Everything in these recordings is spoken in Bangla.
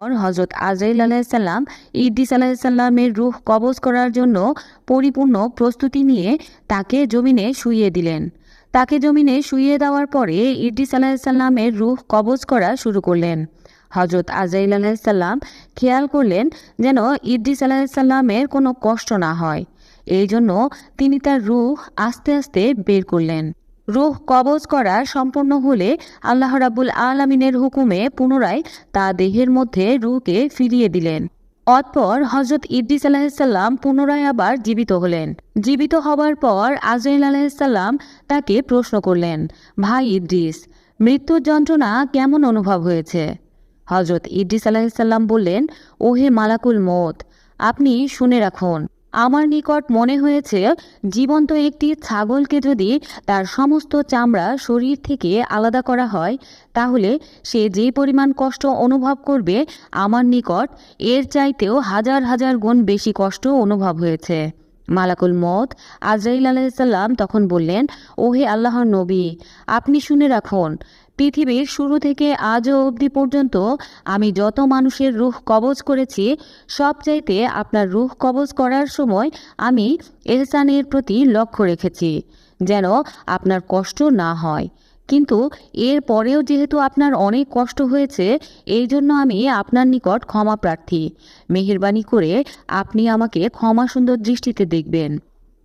হজরত আজরাইল আলাইসাল্লাম ইদ্রিস আলাইসাল্লামের রুহ কবজ করার জন্য পরিপূর্ণ প্রস্তুতি নিয়ে তাকে জমিনে শুইয়ে দিলেন। তাকে জমিনে শুইয়ে দেওয়ার পরে ইদ্রিস আলাইসাল্লামের রুহ কবজ করা শুরু করলেন। হজরত আজরাইল আলাইসাল্লাম খেয়াল করলেন যেন ইদ্রিস আলাইসাল্লামের কোনো কষ্ট না হয়। এই জন্য তিনি তার রুহ আস্তে আস্তে বের করলেন। রুহ কবজ করা সম্পন্ন হলে আল্লাহ রাবুল আলমিনের হুকুমে পুনরায় তা দেহের মধ্যে রুহকে ফিরিয়ে দিলেন। অতপর হজরত ইদ্রিস আলাহিসাল্লাম পুনরায় আবার জীবিত হলেন। জীবিত হবার পর আজরাইল আলাহিসাল্লাম তাকে প্রশ্ন করলেন, ভাই ইদ্রিস, মৃত্যুর যন্ত্রণা কেমন অনুভব হয়েছে? হজরত ইদ্রিস আলাহিসাল্লাম বললেন, ওহে মালাকুল মত আপনি শুনে রাখুন। আমার নিকট মনে হয়েছে, জীবন্ত একটি ছাগলকে যদি তার সমস্ত চামড়া শরীর থেকে আলাদা করা হয়, তাহলে সে যে পরিমাণ কষ্ট অনুভব করবে আমার নিকট, এর চাইতেও হাজার হাজার গুণ বেশি কষ্ট অনুভব হয়েছে। মালাকুল মত আজরাইল আলাইসাল্লাম তখন বললেন, ওহে আল্লাহর নবী, আপনি শুনে রাখুন পৃথিবীর শুরু থেকে আজও অবধি পর্যন্ত আমি যত মানুষের রুহ কবজ করেছি, সব চাইতে আপনার রুহ কবজ করার সময় আমি এহসানের প্রতি লক্ষ্য রেখেছি, যেন আপনার কষ্ট না হয়। কিন্তু এর পরেও যেহেতু আপনার অনেক কষ্ট হয়েছে, এই জন্য আমি আপনার নিকট ক্ষমা প্রার্থী। মেহেরবানি করে আপনি আমাকে ক্ষমা সুন্দর দৃষ্টিতে দেখবেন।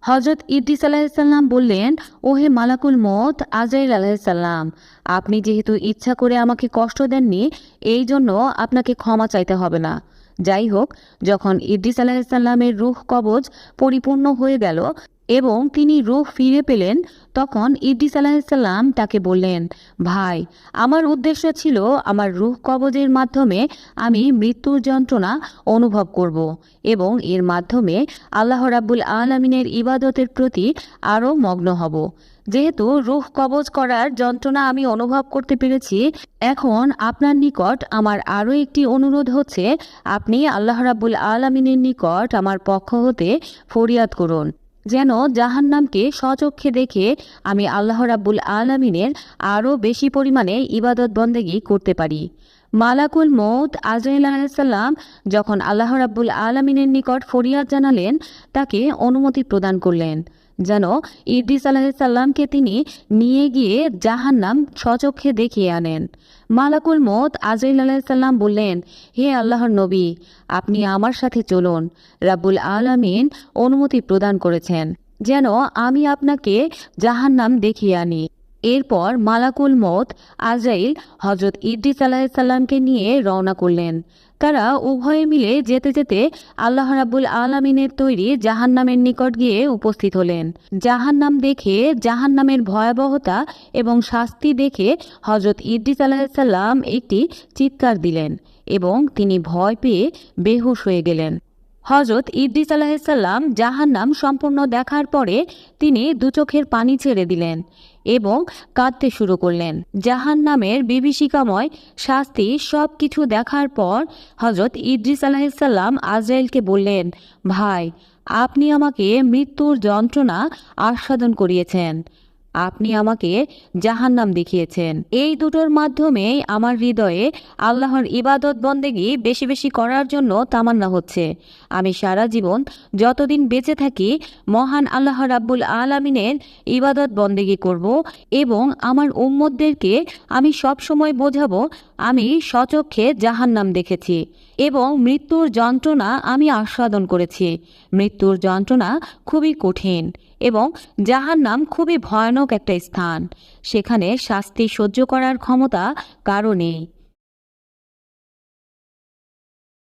হজরত ইদ্রিস আলাহিসাল্লাম বললেন, ওহে মালাকুল মত আজরাইল আলাহিসাল্লাম আপনি যেহেতু ইচ্ছা করে আমাকে কষ্ট দেননি, এই জন্য আপনাকে ক্ষমা চাইতে হবে না। যাই হোক, যখন ইদ্রিস আলাহিসাল্লামের রুহ কবজ পরিপূর্ণ হয়ে গেল এবং তিনি রুহ ফিরে পেলেন তখন ইদ্রিস আলাহিসাল্লাম তাকে বললেন, ভাই, আমার উদ্দেশ্য ছিল আমার রুহ কবজের মাধ্যমে আমি মৃত্যুর যন্ত্রণা অনুভব করব এবং এর মাধ্যমে আল্লাহ রাব্বুল আলমিনের ইবাদতের প্রতি আরও মগ্ন হব। যেহেতু রুহ কবজ করার যন্ত্রণা আমি অনুভব করতে পেরেছি, এখন আপনার নিকট আমার আরও একটি অনুরোধ হচ্ছে, আপনি আল্লাহ রাব্বুল আলমিনের নিকট আমার পক্ষ হতে ফরিয়াদ করুন। যেন জাহান্নামকে সচক্ষে দেখে আমি আল্লাহ রাব্বুল আলমিনের আরও বেশি পরিমাণে ইবাদত বন্দেগি করতে পারি। মালাকুল মৌত আজরাইল আলাইসাল্লাম যখন আল্লাহ রাব্বুল আলমিনের নিকট ফরিয়াদ জানালেন, তাকে অনুমতি প্রদান করলেন। যেন ইদ্রিস আলাহিসাল্লামকে তিনি নিয়ে গিয়ে জাহান্নাম স্বচক্ষে দেখিয়ে আনেন। মালাকুল মত আজরাইল আলাহিসাল্লাম বললেন, হে আল্লাহর নবী, আপনি আমার সাথে চলুন। রাবুল আলামিন অনুমতি প্রদান করেছেন, যেন আমি আপনাকে জাহান্নাম দেখিয়ে আনি। এরপর মালাকুল মত আজরাইল হজরত ইদ্রিস আলাহিসাল্লামকে নিয়ে রওনা করলেন। তারা উভয়ে মিলে যেতে যেতে আল্লাহ রাব্বুল আলমিনের তৈরি জাহান্নামের নিকট গিয়ে উপস্থিত হলেন। জাহান্নাম দেখে, জাহান্নামের ভয়াবহতা এবং শাস্তি দেখে হজরত ইদ্রিস আলাহিসাল্লাম একটি চিৎকার দিলেন এবং তিনি ভয় পেয়ে বেহুশ হয়ে গেলেন। হজরত ইদ্রিস আলাহিসাল্লাম জাহান্নাম সম্পূর্ণ দেখার পরে তিনি দু চোখের পানি ছেড়ে দিলেন এবং কাঁদতে শুরু করলেন। জাহান্নামের বিভীষিকাময় শাস্তি সব কিছু দেখার পর হজরত ইদ্রিস আলাহিসাল্লাম আজরাইলকে বললেন, ভাই, আপনি আমাকে মৃত্যুর যন্ত্রণা আস্বাদন করিয়েছেন। আপনি আমাকে জাহান্নাম দেখিয়েছেন। এই দুটোর মাধ্যমে আমার হৃদয়ে আল্লাহর ইবাদত বন্দেগি বেশি বেশি করার জন্য তামান্না হচ্ছে। আমি সারা জীবন যতদিন বেঁচে থাকি মহান আল্লাহ রাব্বুল আলমিনের ইবাদত বন্দেগি করব এবং আমার উম্মদদেরকে আমি সব সময় বোঝাবো আমি সচক্ষে জাহান্নাম দেখেছি এবং মৃত্যুর যন্ত্রণা আমি আস্বাদন করেছি। মৃত্যুর যন্ত্রণা খুবই কঠিন এবং জাহান্নাম খুবই ভয়ানক একটা স্থান। সেখানে শাস্তি সহ্য করার ক্ষমতা কারও নেই।